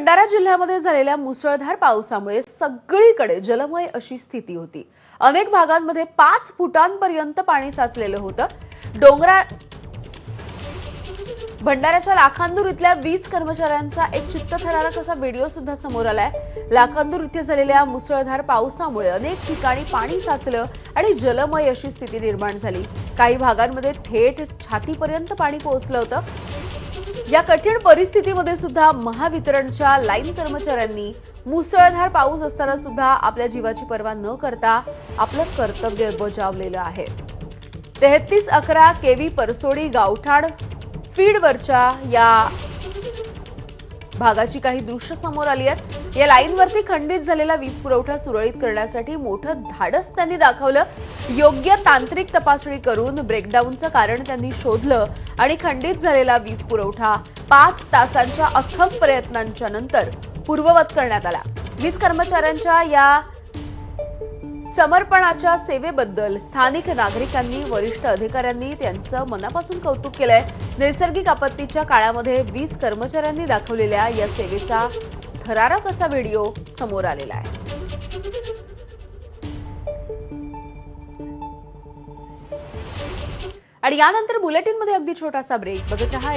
भंडारा जिल्ह्यामध्ये झालेल्या मुसळधार पावसामुळे सगळीकडे जलमय अशी स्थिती होती. अनेक भागांमध्ये पाच फुटांपर्यंत पाणी साचलेलं होतं. डोंगरा भंडाऱ्याच्या लाखांदूर इथल्या वीज कर्मचाऱ्यांचा एक चित्तथरारक असा व्हिडिओ सुद्धा समोर आलाय. लाखांदूर इथे झालेल्या मुसळधार पावसामुळे अनेक ठिकाणी पाणी साचलं आणि जलमय अशी स्थिती निर्माण झाली. काही भागांमध्ये थेट छातीपर्यंत पाणी पोहोचलं होतं. या कठीण परिस्थितीमध्ये सुद्धा महावितरणच्या लाईन कर्मचाऱ्यांनी मुसळधार पाऊस असताना सुद्धा आपल्या जीवाची पर्वा न करता आपलं कर्तव्य बजावलेलं आहे. तेहतीस अकरा केवी परसोडी गावठाण फीडवरच्या या भागाची काही दृश्य समोर आली आहेत. या लाईनवरती खंडित झालेला वीज पुरवठा सुरळीत करण्यासाठी मोठं धाडस त्यांनी दाखवलं. योग्य तांत्रिक तपासणी करून ब्रेकडाऊनचं कारण त्यांनी शोधलं आणि खंडित झालेला वीज पुरवठा पाच तासांच्या अथक प्रयत्नांच्या नंतर पूर्ववत करण्यात आला. वीज कर्मचाऱ्यांच्या या समर्पणाच्या सेवेबद्दल स्थानिक नागरिकांनी वरिष्ठ अधिकाऱ्यांनी त्यांचं मनापासून कौतुक केलंय. नैसर्गिक आपत्तीच्या काळामध्ये वीज कर्मचाऱ्यांनी दाखवलेल्या या सेवेचा थरारक असा व्हिडिओ समोर आलेला आहे? आणि यानंतर बुलेटिनमध्ये अगदी छोटासा ब्रेक बघत रहा